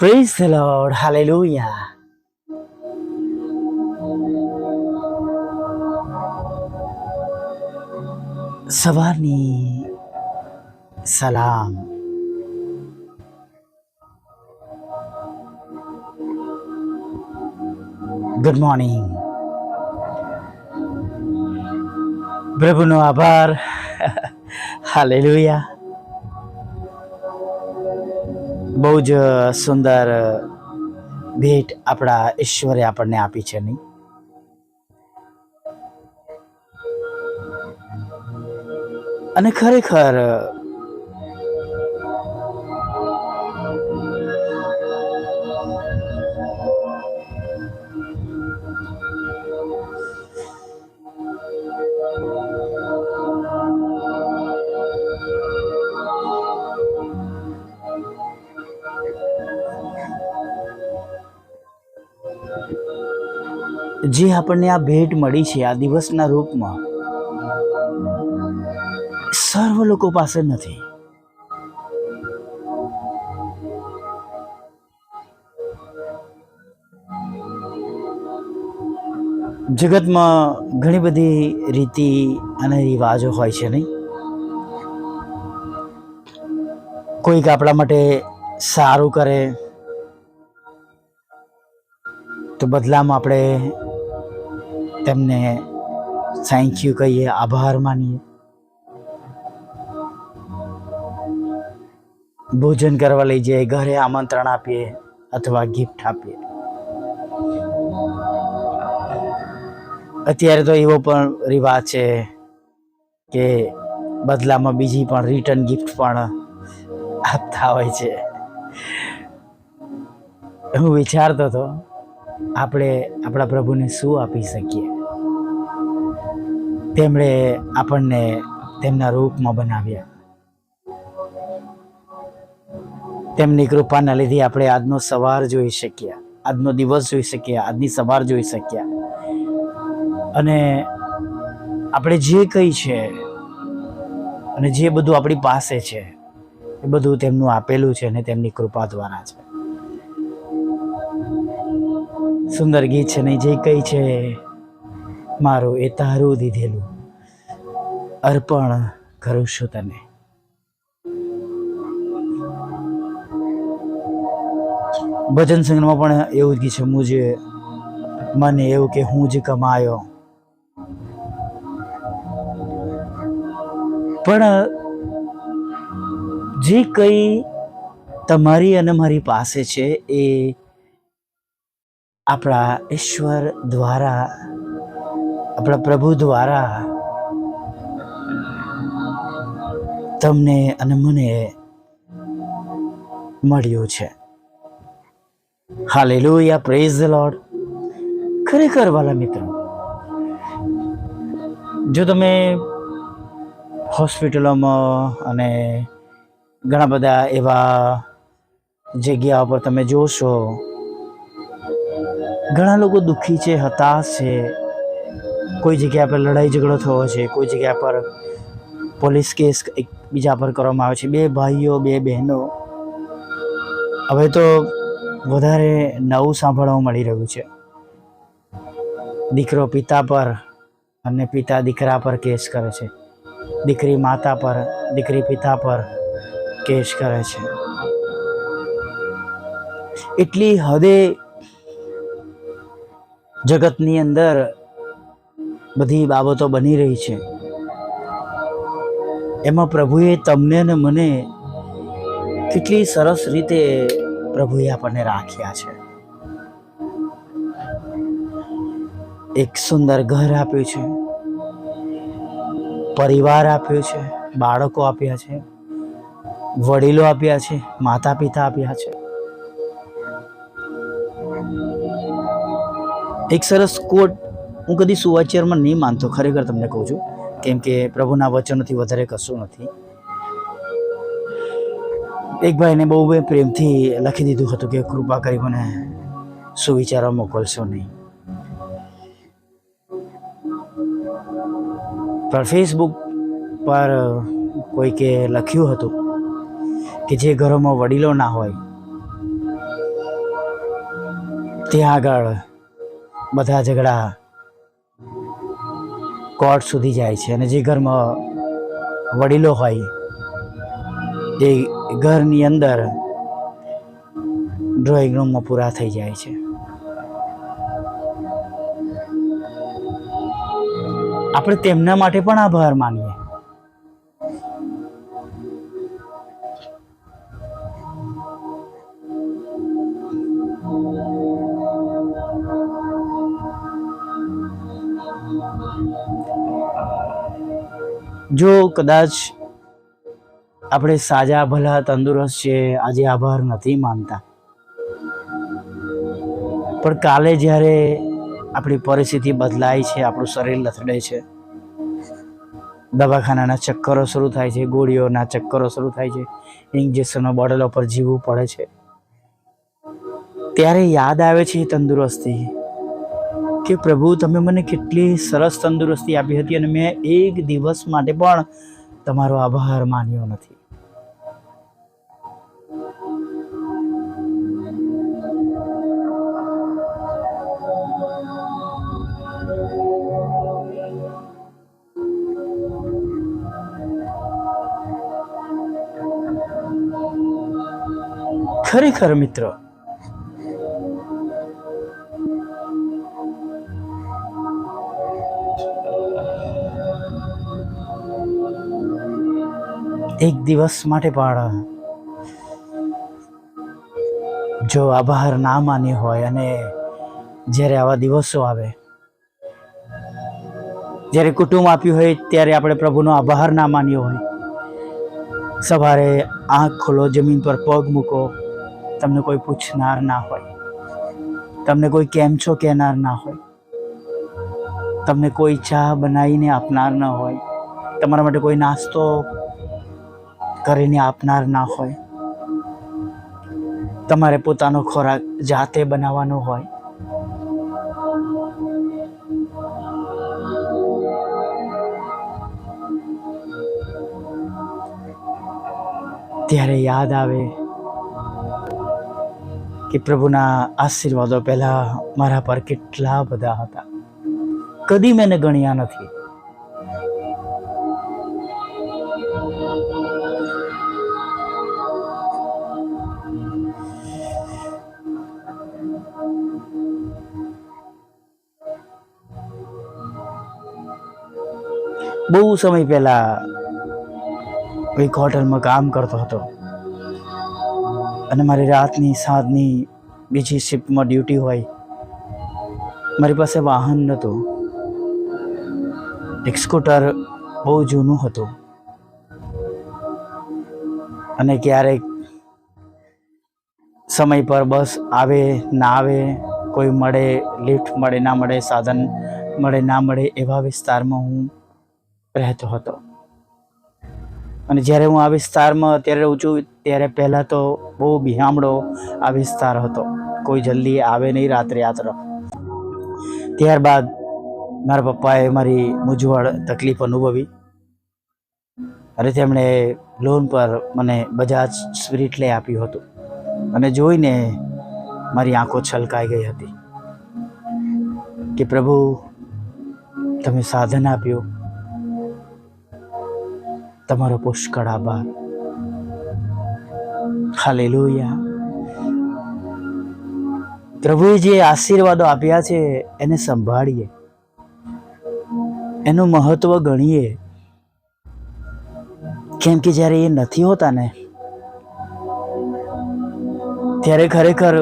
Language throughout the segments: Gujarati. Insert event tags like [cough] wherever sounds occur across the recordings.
Praise the Lord. Hallelujah. સવારની સલામ ગુડ મોર્નિંગ પ્રભુનો આભાર [laughs] હાલેલુયા બહુ જ સુંદર ભેટ આપણા ઈશ્વરે આપણને આપી છે નહીં અને ખરેખર જે આપણને આ ભેટ મળી છે આ દિવસના રૂપમાં. સર્વ લોકો પાસે નથી. જગતમાં ઘણી બધી રીતિ અને રિવાજો હોય છે નહીં? કોઈક આપણા માટે સારું કરે, તો બદલામાં આપણે તેમને થેન્ક યુ કહીએ, આભાર માનીએ. ભોજન કરવા લઈ જઈએ, ઘરે આમંત્રણ આપીએ અથવા ગિફ્ટ આપીએ. અત્યારે તો એવો પણ રિવાજ છે કે બદલામાં બીજી પણ રિટર્ન ગિફ્ટ પણ આપતા હોય છે. હું વિચારતો હતો આપણે આપણા પ્રભુને શું આપી શકીએ? તેમણે આપણને તેમના રૂપમાં બનાવ્યા. તેમની કૃપાના લીધે આપણે આજનો સવાર જોઈ શક્યા આજનો દિવસ જોઈ શક્યા આજની સવાર જોઈ શક્યા અને આપણે જે કંઈ છે અને જે બધું આપણી પાસે છે, એ બધું તેમનું આપેલું છે અને તેમની કૃપા દ્વારા છે સુંદર ગીત છે ને જે કંઈ છે, મારું એ તારું દીધેલું અર્પણ કરું છું તને. ભજન સંગ્રહમાં પણ એવું જ ગીત છે, મુજે મને એવું કે હું જ કમાયો. પણ જે કંઈ તમારી અને મારી પાસે છે, એ આપણા ઈશ્વર દ્વારા, આપણા પ્રભુ દ્વારા તમને અને મને મળ્યું છે. હાલેલુયા પ્રેઝ ધ લોર્ડ ખરેખર વાલા મિત્રો, જો તમે હોસ્પિટલોમાં અને ઘણા બધા એવા જગ્યાઓ પર તમે જોશો ઘણા લોકો દુઃખી છે, હતાશ છે. કોઈ જગ્યા પર લડાઈ ઝઘડો થયો છે, કોઈ જગ્યા પર પોલીસ કેસ એકબીજા પર કરવામાં આવે છે. બે ભાઈઓ, બે બહેનો. હવે તો વધારે નવું સાંભળવા મળી રહ્યું છે. દીકરો પિતા પર અને પિતા દીકરા પર કેસ કરે છે. દીકરી માતા પર, દીકરી પિતા પર કેસ કરે છે. એટલી હદે જગતની અંદર બધી બાબતો બની રહી છે. એમાં પ્રભુએ તમને ને મને કેટલી સરસ રીતે પ્રભુએ આપણને રાખ્યા છે. એક સુંદર ઘર આપ્યું છે. પરિવાર આપ્યો છે. બાળકો આપ્યા છે. વડીલો આપ્યા છે. માતા પિતા આપ્યા છે. એક સરસ કોટ હું કદી સુવાચ્યારમાં નહીં માનતો, ખરેખર તમને કહું છું. કેમ કે પ્રભુના વચનોથી વધારે કશું નથી. એક ભાઈને બહુ બે પ્રેમથી લખી દીધું હતું કે, કૃપા કરી મને સુવિચારો મોકલશો નહીં. પણ ફેસબુક પર કોઈકે લખ્યું હતું કે, જે ઘરોમાં વડીલો ના હોય, ત્યાં આગળ બધા ઝઘડા કોર્ટ સુધી જાય છે અને જે ઘરમાં વડીલો હોય, એ ઘરની અંદર ડ્રોઈંગ રૂમમાં પૂરા થઈ જાય છે. આપણે તેમના માટે પણ આભાર માનીએ. જો કદાચ આપણે સાજા, ભલા, તંદુરસ્ત છે, આજે આભાર નથી માનતા. પણ કાલે જ્યારે આપણી પરિસ્થિતિ બદલાય છે, આપણું શરીર લથડે છે, દવાખાનાના ચક્કરો શરૂ થાય છે, ગોળીઓના ચક્કરો શરૂ થાય છે, ઇન્જેક્શનો, બોટલો પર જીવવું પડે છે, ત્યારે યાદ આવે છે તંદુરસ્તી. કે પ્રભુ, તમે મને કેટલી સરસ તંદુરસ્તી આપી હતી અને મેં એક દિવસ માટે પણ તમારો આભાર માન્યો નથી. ખરેખર મિત્ર એક દિવસ માટે પણ જો આભાર ના માન્યો હોય અને જ્યારે આવા દિવસો આવે, જ્યારે કુટુંબ આપ્યું હોય ત્યારે આપણે પ્રભુનો આભાર ના માન્યો હોય. સવારે આંખ ખોલો, જમીન પર પગ મૂકો, તમને કોઈ પૂછનાર ના હોય. તમને કોઈ કેમ છો કહેનાર ના હોય. તમને કોઈ ચા બનાવીને આપનાર ના હોય. તમારા માટે કોઈ નાસ્તો કરીને આપનાર ના હોય. તમારે પોતાનો ખોરાક જાતે બનાવવાનો હોય. ત્યારે યાદ આવે કે પ્રભુના આશીર્વાદો પહેલા મારા પર કેટલા બધા હતા. કદી મેં ગણ્યા નથી. બહુ સમય પહેલા એક હોટલમાં કામ કરતો હતો. અને મારી રાતની સાંજની બીજી શિફ્ટમાં ડ્યુટી હોય. મારી પાસે વાહન નહોતું. એક સ્કૂટર બહુ જૂનું હતું. અને ક્યારેક સમય પર બસ આવે, ના આવે, કોઈ મળે, લિફ્ટ મળે, ના મળે, સાધન મળે, ના મળે એવા વિસ્તારમાં હું રહેતો હતો. અને જ્યારે હું આ વિસ્તારમાં અત્યારે રહું છું, ત્યારે પહેલાં તો બહુ બિહામડો આ વિસ્તાર હતો. કોઈ જલ્દી આવે નહીં રાત્રે આ તરફ. ત્યારબાદ મારા પપ્પાએ મારી મૂંઝવણ તકલીફ અનુભવી. અને તેમણે લોન પર મને બજાજ સ્પિરિટ લઈ આપ્યું હતું. અને જોઈને મારી આંખો છલકાઈ ગઈ હતી. કે પ્રભુ, તમે સાધન આપ્યું. તમારો પુષ્કળ આભાર. હાલેલુયા. પ્રભુએ જે આશીર્વાદો આપ્યા છે, એને સંભાળીએ. એનું મહત્વ ગણીએ. કેમ કે જ્યારે એ નથી હોતા ને, ત્યારે ખરેખર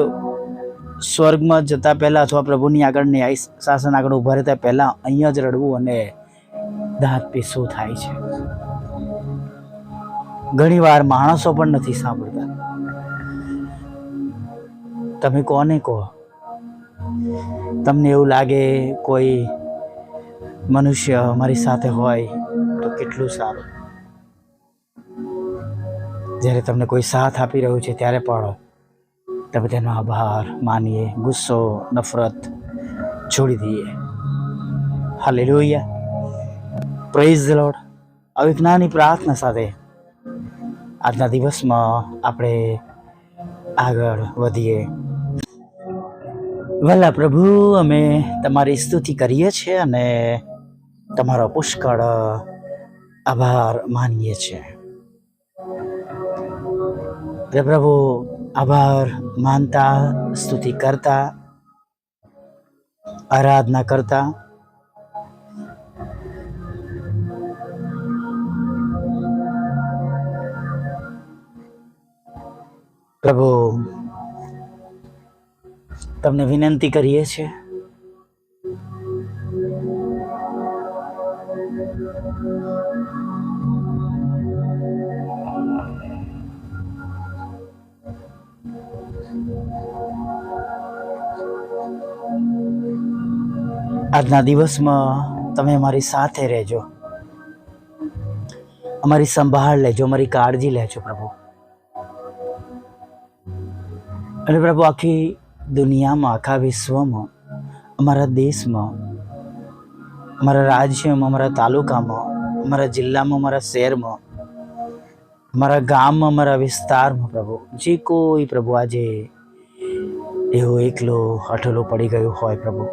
સ્વર્ગમાં જતા પહેલા અથવા પ્રભુની આગળ ન્યાય શાસન આગળ ઊભા રહેતા પહેલા અહીંયા જ રડવું અને દાંત પીસવું થાય છે. ઘણી વાર માણસો પણ નથી સાંભળતા. તમે કોને કહો? તમને એવું લાગે કોઈ મનુષ્ય અમારી સાથે હોય તો કેટલું સારું? જ્યારે તમને કોઈ સાથ આપી રહ્યું છે ત્યારે પણ તમે તેનો આભાર માનીએ, ગુસ્સો, નફરત છોડી દઈએ. હાલે લોહિયા પ્રેઝ હવે એક નાની પ્રાર્થના સાથે આજના દિવસમાં આપણે આગળ વધીએ. વલ્લા પ્રભુ, અમે તમારી સ્તુતિ કરીએ છીએ અને તમારો પુષ્કળ આભાર માનીએ છીએ. પ્રભુ, આભાર માનતા, સ્તુતિ કરતા, આરાધના કરતા પ્રભુ, તમને વિનંતી કરીએ છીએ. આજના દિવસમાં તમે અમારી સાથે રહેજો. અમારી સંભાળ લેજો, અમારી કાળજી લેજો પ્રભુ. અને પ્રભુ, આખી દુનિયામાં, આખા વિશ્વમાં, અમારા દેશમાં, અમારા રાજ્યમાં, અમારા તાલુકામાં, અમારા જિલ્લામાં, અમારા શહેરમાં, અમારા ગામમાં, અમારા વિસ્તારમાં, પ્રભુ, જે કોઈ પ્રભુ આજે એવો એકલો હઠલો પડી ગયો હોય, પ્રભુ,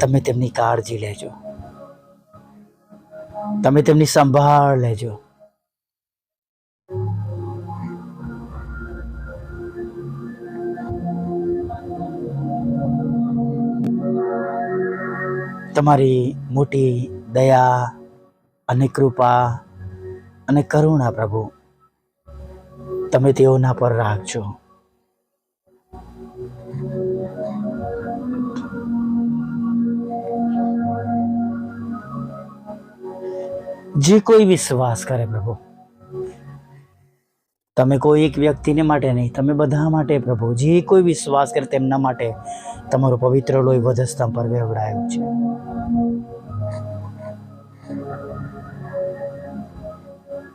તમે તેમની કાળજી લેજો. તમે તેમની સંભાળ લેજો. તમારી મોટી દયા અને કૃપા અને કરુણા પ્રભુ, તમે તેઓના પર રાખજો જે કોઈ વિશ્વાસ કરે પ્રભુ તમે કોઈ એક વ્યક્તિને માટે નહીં, તમે બધા માટે પ્રભુ. જે કોઈ વિશ્વાસ કરે તેમના માટે તમારું પવિત્ર લોહી વધસ્તંભ પર વેવડાયું છે.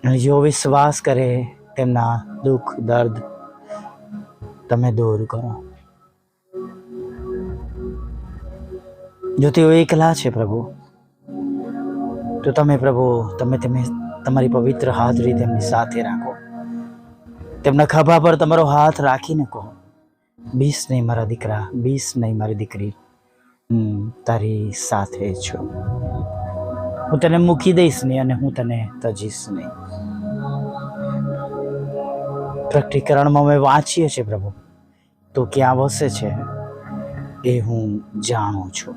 અને જેઓ વિશ્વાસ કરે તેમના દુઃખ, દર્દ, તમે દૂર કરો. જો તેઓ એકલા છે પ્રભુ, તો તમે પ્રભુ, તમે તમે તમારી પવિત્ર હાજરી તેમની સાથે રાખો. તેમના ખભા પર તમારો હાથ રાખીને કહો. બીસ નહીં મારા દીકરા, બીસ નહીં મારી દીકરી. હું તારી સાથે છું. હું તને મૂકી દઈશ નહીં અને હું તને તજીશ નહીં. પ્રકટીકરણમાં અમે વાંચીએ છીએ પ્રભુ. તો ક્યાં વસે છે એ હું જાણું છું.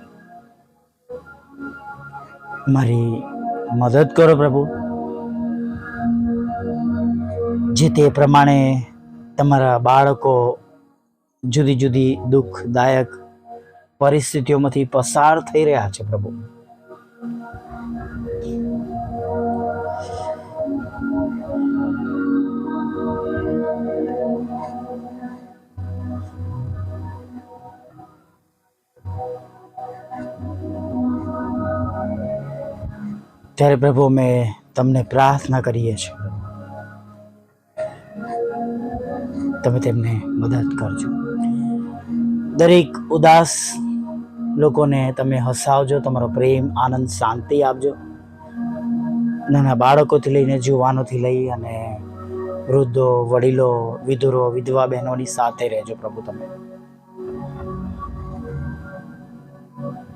મારી મદદ કરો પ્રભુ. જે તે પ્રમાણે તમારા બાળકો જુદી જુદી દુઃખદાયક પરિસ્થિતિઓમાંથી પસાર થઈ રહ્યા છે, પ્રભુ. ત્યારે પ્રભુ, અમે તમને પ્રાર્થના કરીએ છીએ. તમે તેમને મદદ કરજો. દરેક ઉદાસ લોકોને તમે હસાવજો, તમારો પ્રેમ, આનંદ, શાંતિ આપજો. નાના બાળકોથી લઈને જુવાનોથી લઈ અને વૃદ્ધો, વડીલો, વિધુરો, વિધવા બહેનોની સાથે રહેજો પ્રભુ તમે.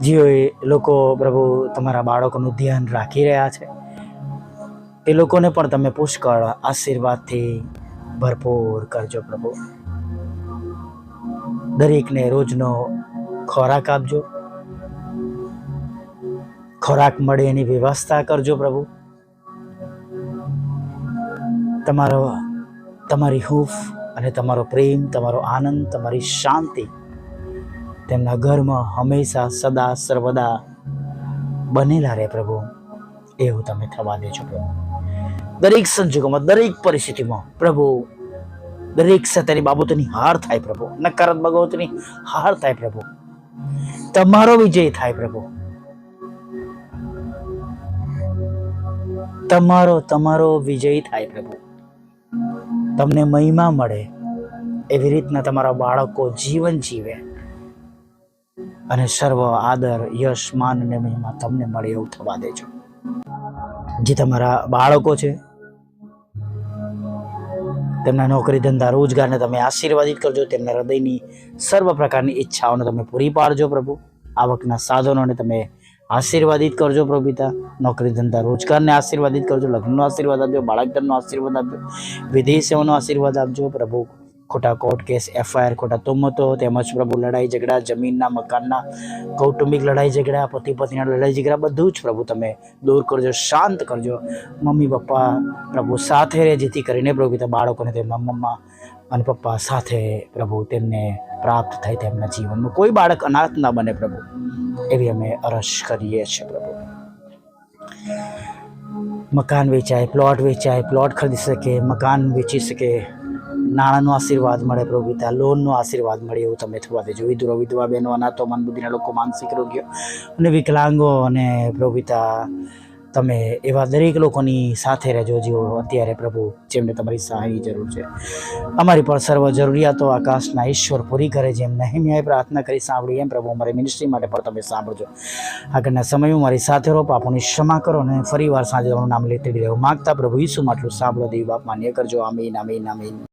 જે લોકો પ્રભુ તમારા બાળકોનું ધ્યાન રાખી રહ્યા છે. તે લોકોને પણ તમે પુષ્કળ આશીર્વાદથી ભરપૂર કરજો પ્રભુ. દરેકને રોજનો ખોરાક આપજો. ખોરાક મળે એની વ્યવસ્થા કરજો પ્રભુ. તમારો, તમારી હૂફ અને તમારો પ્રેમ, તમારો આનંદ, તમારી શાંતિ તેમના ઘરમાં હંમેશા સદા, સર્વદા બનેલા રહે પ્રભુ. એવું તમે થવા દેજો પ્રભુ. દરેક સંજોગોમાં, દરેક પરિસ્થિતિમાં, પ્રભુ, દરેક સત્યની બાબતોની હાર થાય પ્રભુ, નકારાત્મક બાબતોની હાર થાય પ્રભુ. તમારો વિજય થાય પ્રભુ. તમારો તમારો વિજય થાય પ્રભુ. તમને મહિમા મળે, એવી રીતના તમારા બાળકો જીવન જીવે. અને સર્વ આદર, યશ, માન અને મહિમા તમને મળે એવું થવા દેજો. જે તમારા બાળકો છે તેમના નોકરી ધંધા રોજગારને તમે આશીર્વાદિત કરજો, તેમના હૃદયની સર્વ પ્રકારની ઈચ્છાઓને તમે પૂરી પાડજો પ્રભુ. આવકના સાધનોને તમે આશીર્વાદિત કરજો પ્રભુ પિતા નોકરી ધંધા રોજગારને આશીર્વાદિત કરજો, લગ્નનો આશીર્વાદ આપજો, બાળકધનનો આશીર્વાદ આપજો, વિદેશીઓનો આશીર્વાદ આપજો પ્રભુ. ખોટા કોર્ટ કેસ એફઆઈઆર ખોટા તોમતો, તેમજ પ્રભુ લડાઈ ઝઘડા, જમીનના, મકાનના, કૌટુંબિક લડાઈ ઝઘડા, પતિ પત્નીના લડાઈ ઝઘડા, બધું જ પ્રભુ તમે દૂર કરજો, શાંત કરજો. મમ્મી, પપ્પા પ્રભુ સાથે રહે, જેથી કરીને પ્રભુ પિતા બાળકોને તેમના મમ્મા અને પપ્પા સાથે પ્રભુ તેમને પ્રાપ્ત થાય તેમના જીવનમાં. કોઈ બાળક અનાથ ના બને પ્રભુ, એવી અમે અરજ કરીએ છીએ પ્રભુ. મકાન વેચાય પ્લોટ વેચાય પ્લોટ ખરીદી શકે, મકાન વેચી શકે નાણાંનો આશીર્વાદ મળે પ્રભુ લોનનો આશીર્વાદ મળે એવું તમે થવા દેજો. વિધુરો, વિધવા બહેનો, અનાથો, મનબુદ્ધિના લોકો, માનસિક રોગીઓ અને વિકલાંગો અને પ્રભુ તમે એવા દરેક લોકોની સાથે રહેજો જેઓ અત્યારે પ્રભુ જેમને તમારી સહાયની જરૂર છે. અમારી પણ સર્વ જરૂરિયાતો આકાશના ઈશ્વર પૂરી કરે જેમ નહિમ્યાએ પ્રાર્થના કરી સાંભળી એમ પ્રભુ અમારી મિનિસ્ટ્રી માટે પણ તમે સાંભળજો. આગળના સમયમાં મારી સાથે રહો પાપોની ક્ષમા કરો અને ફરીવાર સાંજે તમારું નામ લેતી રહેવું માગતા પ્રભુ ઈસુ માટલું સાંભળો, દેવી બાપ માન્ય કરજો. આમીન આમીન આમીન.